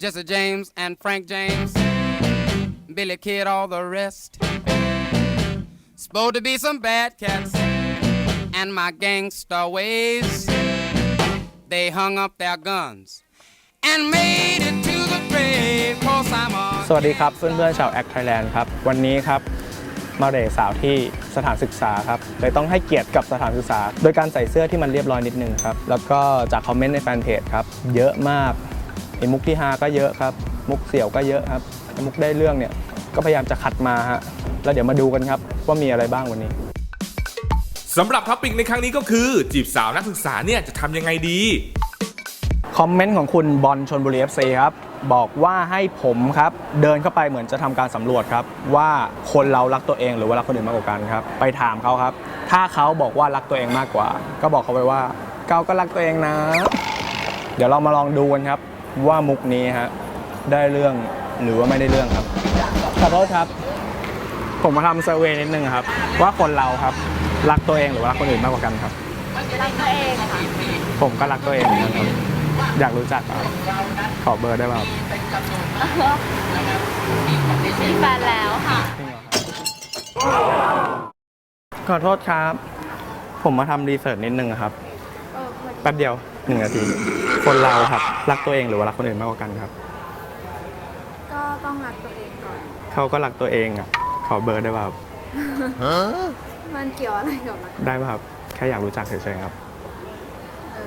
Jesse James and Frank James, Billy Kid, all the rest. Supposed to be some bad cats, and my gangster ways. They hung up their guns and made it to the grave, cause I'm a สวัสดีครับเพื่อนๆชาวแอคไทยแลนด์ครับ วันนี้ครับมาเรสาวที่สถานศึกษาครับเลยต้องให้เกียรติกับสถานศึกษา โดยการใส่เสื้อที่มันเรียบร้อยนิดนึงครับ แล้วก็จากคอมเมนต์ในแฟนเพจครับ เยอะมาก ไอ้มุกที่ฮาก็เยอะครับ มุกเสี่ยวก็เยอะครับไอ้มุกได้เรื่องเนี่ยก็พยายามจะขัดมาฮะแล้วเดี๋ยวมาดูกันครับว่ามีอะไรบ้างวันนี้สำหรับท็อปิกในครั้งนี้ก็คือ จีบสาวนักศึกษาเนี่ยจะทำยังไงดี คอมเมนต์ของคุณบอลชนบุรี FC ครับ บอกว่าให้ผมครับ เดินเข้าไปเหมือนจะทำการสำรวจครับ ว่าคนเรารักตัวเองหรือว่ารักคนอื่นมากกว่ากันครับ ไปถามเขาครับ ถ้าเขาบอกว่ารักตัวเองมากกว่า ก็บอกเขาไปว่าเกาก็รักตัวเองนะ เดี๋ยวเรามาลองดูกันครับ ว่ามุกนี้ฮะได้เรื่องหรือว่าไม่ได้เรื่องครับขอโทษครับ ผมมาทำเซอร์เวย์นิดนึงครับ ว่าคนเราครับ รักตัวเองหรือว่ารักคนอื่นมากกว่ากันครับ รักตัวเองค่ะผมก็รักตัวเองเหมือนกันครับ อยากรู้จักครับขอเบอร์ได้เปล่าครับมีแฟนแล้วค่ะขอโทษครับ ผมมาทำรีเสิร์ชนิดนึงครับเออพอดี แป๊บเดียวหนึ่งนาที คนเราครับรักตัวเองหรือว่ารักคนอื่นมากกว่ากันครับ ก็ต้องรักตัวเองก่อน เขาก็รักตัวเองอะ ขอเบอร์ได้เปล่าครับมันเกี่ยวอะไรกับรักได้ป่ะครับ แค่อยากรู้จักเฉยๆครับ เออ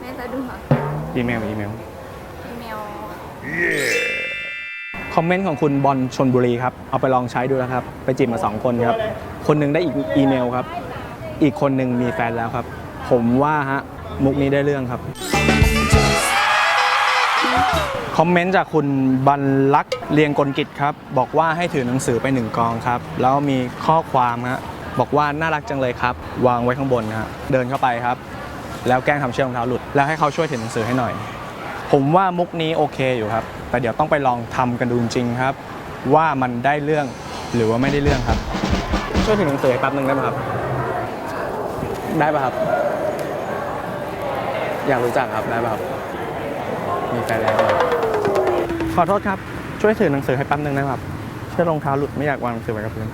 ไม่สะดวกอีเมลอีเมลอีเมลคอมเมนต์ของคุณบอลชนบุรีครับ เอาไปลองใช้ดูนะครับ ไปจีบมาสองคนครับ คนหนึ่งได้อีกอีเมลครับ อีกคนหนึ่งมีแฟนแล้วครับ ผมว่าฮะ มุกนี้ได้เรื่องครับ คอมเมนต์จากคุณบรรลักษ์เรียงกลกิจครับ บอกว่าให้ถือหนังสือไปหนึ่งกองครับ แล้วมีข้อความฮะบอกว่าน่ารักจังเลยครับ วางไว้ข้างบนฮะเดินเข้าไปครับ แล้วแกล้งทำเชือกรองเท้าหลุด แล้วให้เขาช่วยถือหนังสือให้หน่อย ผมว่ามุกนี้โอเคอยู่ครับ แต่เดี๋ยวต้องไปลองทำกันดูจริงๆครับ ว่ามันได้เรื่องหรือว่าไม่ได้เรื่องครับ ช่วยถือหนังสือให้แป๊บนึงได้ไหมครับ ได้ป่ะครับ อยากรู้จักครับได้ป่ะครับมีแฟนแล้วเหรอขอโทษครับ ช่วยถือหนังสือให้แป๊บนึงนะครับเชื่อรองเท้าหลุดไม่อยากวางหนังสือไว้กับพื้น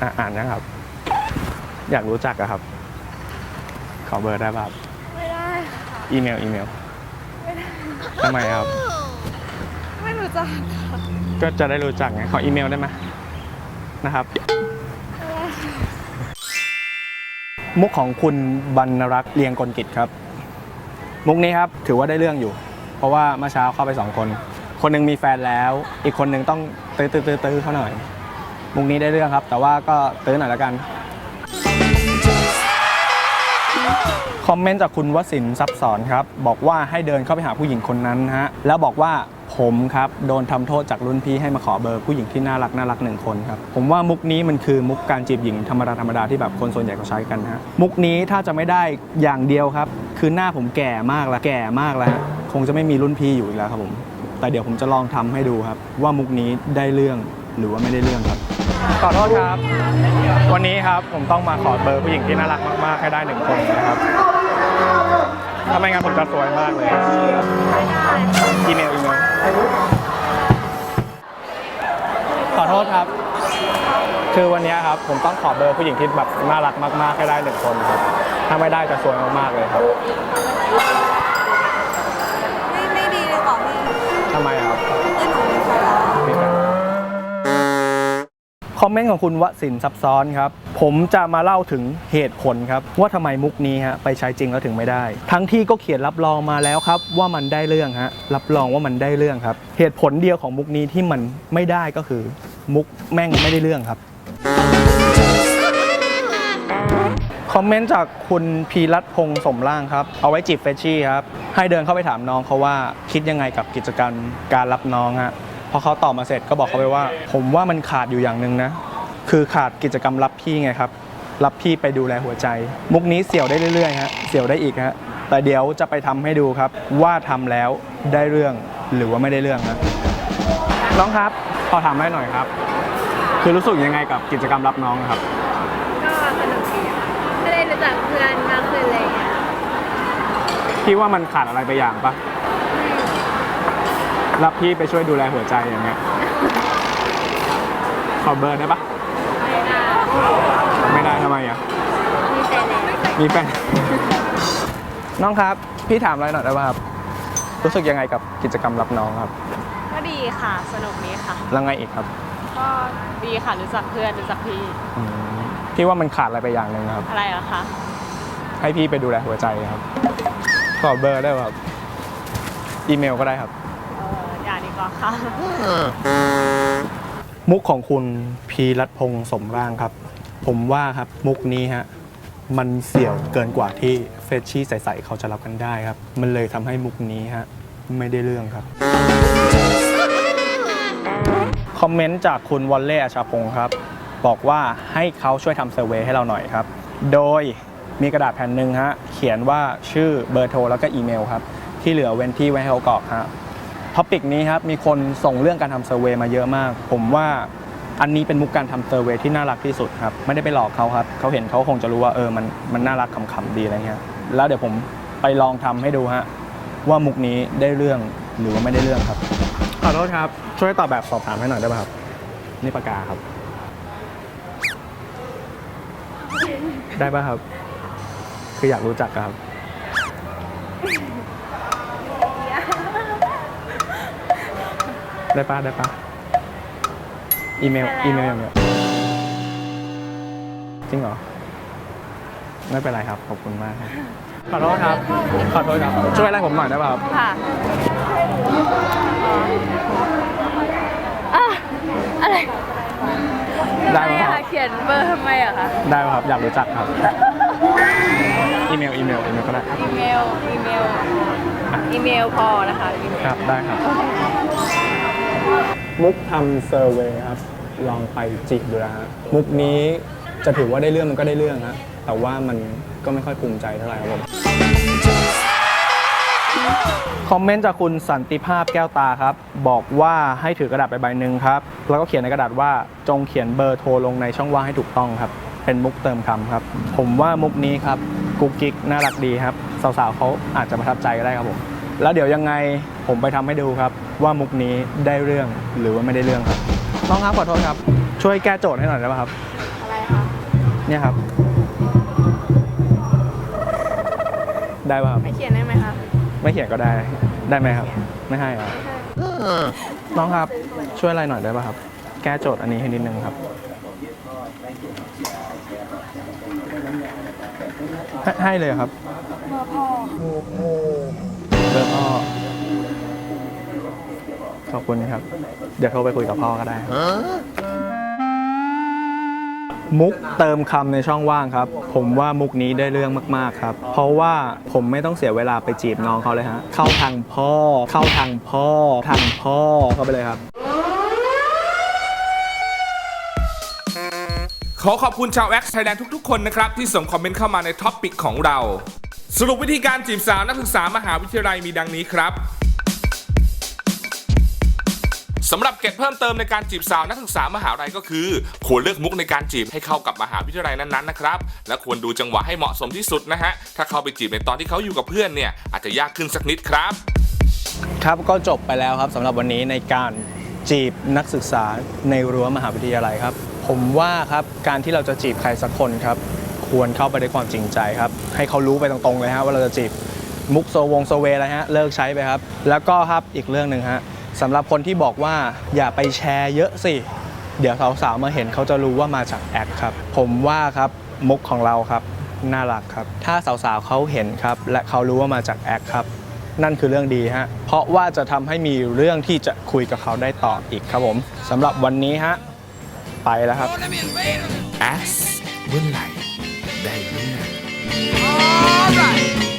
อะอ่านนะครับ อยากรู้จักอะครับ ขอเบอร์ได้ป่ะครับไม่ได้ค่ะอีเมลอีเมลทำไมครับ ไม่รู้จักก็จะได้รู้จักไงขออีเมลได้ไหมนะครับ มุกของคุณบรรรักษ์เรียงกลกิจครับ มุกนี้ครับถือว่าได้เรื่องอยู่ เพราะว่าเมื่อเช้าเข้าไปสองคน คนหนึงมีแฟนแล้ว อีกคนหนึงต้องตื้อตื้อตื้อตื้อเขาหน่อย มุกนี้ได้เรื่องครับ แต่ว่าก็ตื้อหน่อยแล้วกัน คอมเมนต์จากคุณวสินทร์ซับสอนครับ บอกว่าให้เดินเข้าไปหาผู้หญิงคนนั้นฮะ แล้วบอกว่าผมครับ โดนทำโทษจากรุ่นพี่ให้มาขอเบอร์ผู้หญิงที่น่ารักน่ารักหนึ่งคนครับ ผมว่ามุกนี้มันคือมุกการจีบหญิงธรรมดาธรรมดาที่แบบคนส่วนใหญ่เขาใช้กันฮะ มุกนี้ถ้าจะไม่ได้อย่างเดียวครับ คือหน้าผมแก่มากแล้วแก่มากแล้วฮะคงจะไม่มีรุ่นพี่อยู่อีกแล้วครับผม แต่เดี๋ยวผมจะลองทำให้ดูครับ ว่ามุกนี้ได้เรื่องหรือว่าไม่ได้เรื่องครับขอโทษครับ วันนี้ครับผมต้องมาขอเบอร์ผู้หญิงที่น่ารักมากๆให้ได้หนึ่งคนนะครับ ถ้าไม่งั้นผมจะสวยมากเลยอีเมลอีเมลขอโทษครับ คือวันนี้ครับ ผมต้องขอเบอร์ผู้หญิงที่แบบน่ารักมากๆให้ได้หนึ่งคนครับ ถ้าไม่ได้จะสวยมากๆเลยครับ ไม่ไม่ดีเลยบอกพี่ทำไมครับ คอมเมนต์ของคุณวสินซับซ้อนครับ ผมจะมาเล่าถึงเหตุผลครับ ว่าทำไมมุกนี้ฮะไปใช้จริงแล้วถึงไม่ได้ ทั้งที่ก็เขียนรับรองมาแล้วครับ ว่ามันได้เรื่องฮะรับรองว่ามันได้เรื่องครับ เหตุผลเดียวของมุกนี้ที่มันไม่ได้ก็คือ มุกแม่งไม่ได้เรื่องครับคอมเมนต์จากคุณพีรัตพงษ์สมร่างครับ เอาไว้จีบเฟชชี่ครับ ให้เดินเข้าไปถามน้องเขาว่าคิดยังไงกับกิจกรรมการรับน้องฮะ อเขาตอบมาเสร็จก็บอกเขาไปว่า ผมว่ามันขาดอยู่อย่างหนึ่งนะ คือขาดกิจกรรมรับพี่ไงครับ รับพี่ไปดูแลหัวใจ มุกนี้เสี่ยวได้เรื่อยๆฮะเสี่ยวได้อีกฮะแต่เดี๋ยวจะไปทำให้ดูครับ ว่าทำแล้วได้เรื่องหรือว่าไม่ได้เรื่องครับน้องครับขอถามได้หน่อยครับ คือรู้สึกยังไงกับกิจกรรมรับน้องครับ ก็สนุกดีค่ะไม่ได้รู้จักเพื่อนมากขึ้นเลยอะพี่ว่ามันขาดอะไรไปอย่างปะ แล้วพี่ไปช่วยดูแลหัวใจอย่างเงี้ยขอเบอร์ได้ปะไม่ได้ทำไมอะ มีแฟนน้องครับ พี่ถามอะไรหน่อยได้ป่ะครับ รู้สึกยังไงกับกิจกรรมรับน้องครับ ก็ดีค่ะ สนุกดีค่ะ แล้วไงอีกครับ ก็ดีค่ะ รู้จักเพื่อน รู้จักพี่อืมพี่ว่ามันขาดอะไรไปอย่างหนึ่งครับ อะไรเหรอคะ ให้พี่ไปดูแลหัวใจครับ ขอเบอร์ได้ป่ะครับ อีเมลก็ได้ครับ เอออย่าดีกว่าค่ะมุกของคุณพีรัตพงษ์สมร่างครับ ผมว่าครับมุกนี้ฮะมันเสี่ยวเกินกว่าที่เฟชชี่ใสๆเขาจะรับกันได้ครับ มันเลยทำให้มุกนี้ฮะไม่ได้เรื่องครับ คอมเมนต์จากคุณวอลเล่อาชาพงศ์ครับ บอกว่าให้เขาช่วยทำเซอร์เวยให้เราหน่อยครับ โดยมีกระดาษแผ่นหนึ่งฮะเขียนว่าชื่อเบอร์โทรแล้วก็อีเมลครับ ที่เหลือเว้นที่ไว้ให้เขากรอกฮะ ท็อปิกนี้ครับมีคนส่งเรื่องการทำเซอร์เวย์มาเยอะมาก ผมว่าอันนี้เป็นมุกการทำเซอร์เวย์ที่น่ารักที่สุดครับไม่ได้ไปหลอกเขาครับเขาเห็นเขาคงจะรู้ว่าเออมันมันน่ารักขำๆดีอะไรเงี้ยแล้วเดี๋ยวผมไปลองทำให้ดูฮะว่ามุกนี้ได้เรื่องหรือว่าไม่ได้เรื่องครับขอโทษครับ ช่วยตอบแบบสอบถามให้หน่อยได้ป่ะครับ นี่ปากกาครับ ได้ป่ะครับ คืออยากรู้จักอะครับ ได้ปะได้ปะอีเมลได้แล้วอีเมลอย่างเดียวจริงเหรอ ไม่เป็นไรครับ ขอบคุณมากครับ ขอโทษครับ ขอโทษครับ ช่วยอะไรผมหน่อยได้ป่ะครับ ค่ะอะไรได้ไหมครับเขียนเบอร์ทำไมอะคะได้ป่ะครับ อยากรู้จักครับ อีเมล อีเมล อีเมลก็ได้ อีเมล อีเมล อีเมลพอนะคะอีเมล ครับ ได้ครับ มุกทำเซอร์เวย์ครับ ลองไปจีบดูนะฮะมุกนี้จะถือว่าได้เรื่องมันก็ได้เรื่องฮะแต่ว่ามันก็ไม่ค่อยภูมิใจเท่าไหร่ครับผมคอมเมนต์จากคุณสันติภาพแก้วตาครับ บอกว่าให้ถือกระดาษไปใบหนึ่งครับ แล้วก็เขียนในกระดาษว่าจงเขียนเบอร์โทรลงในช่องว่างให้ถูกต้องครับ เป็นมุกเติมคำครับ ผมว่ามุกนี้ครับกุ๊กกิ๊กน่ารักดีครับ สาวๆเขาอาจจะประทับใจก็ได้ครับผม แล้วเดี๋ยวยังไงผมไปทำให้ดูครับ ว่ามุกนี้ได้เรื่องหรือว่าไม่ได้เรื่องครับน้องครับขอโทษครับ ช่วยแก้โจทย์ให้หน่อยได้ป่ะครับ อะไรคะเนี่ยครับ ได้ป่ะครับ ไม่เขียนได้ไหมคะ ไม่เขียนก็ได้ ได้ไหมครับ ไม่ให้เหรอน้องครับช่วยอะไรหน่อยได้ป่ะครับ แก้โจทย์อันนี้ให้นิดนึงครับให้ให้เลยครับเบอร์พ่อเบอ ขอบคุณครับ เดี๋ยวโทรไปคุยกับพ่อก็ได้ครับมุกเติมคำในช่องว่างครับ ผมว่ามุกนี้ได้เรื่องมาก ๆ ครับ เพราะว่าผมไม่ต้องเสียเวลาไปจีบน้องเขาเลยฮะ เข้าทางพ่อ เข้าทางพ่อ ทางพ่อเข้าไปเลยครับ ขอขอบคุณชาวแว็กไทยแลนด์ทุก ๆ คนนะครับ ที่ส่งคอมเมนต์เข้ามาในท็อปปิกของเรา สรุปวิธีการจีบสาวนักศึกษามหาวิทยาลัยมีดังนี้ครับ สำหรับเกร็ดเพิ่มเติมในการจีบสาวนักศึกษามหาวิทยาลัยก็คือ ควรเลือกมุกในการจีบให้เข้ากับมหาวิทยาลัยนั้นๆนะครับ และควรดูจังหวะให้เหมาะสมที่สุดนะฮะ ถ้าเข้าไปจีบในตอนที่เขาอยู่กับเพื่อนเนี่ยอาจจะยากขึ้นสักนิดครับ ครับก็จบไปแล้วครับสำหรับวันนี้ในการจีบนักศึกษาในรั้วมหาวิทยาลัยครับ ผมว่าครับการที่เราจะจีบใครสักคนครับ ควรเข้าไปด้วยความจริงใจครับ ให้เขารู้ไปตรงๆเลยฮะว่าเราจะจีบมุกโซวงโซเวอะไรฮะเลิกใช้ไปครับ แล้วก็ครับอีกเรื่องหนึ่งฮะ สำหรับคนที่บอกว่าอย่าไปแชร์เยอะสิ เดี๋ยวสาวๆมาเห็นเขาจะรู้ว่ามาจากแอคครับ ผมว่าครับมุกของเราครับน่ารักครับ ถ้าสาวๆเขาเห็นครับ และเขารู้ว่ามาจากแอคครับ นั่นคือเรื่องดีฮะ เพราะว่าจะทำให้มีเรื่องที่จะคุยกับเขาได้ต่ออีกครับผมสำหรับวันนี้ฮะไปแล้วครับ แอสเมื่อไหร่ได้เรื่อง All right.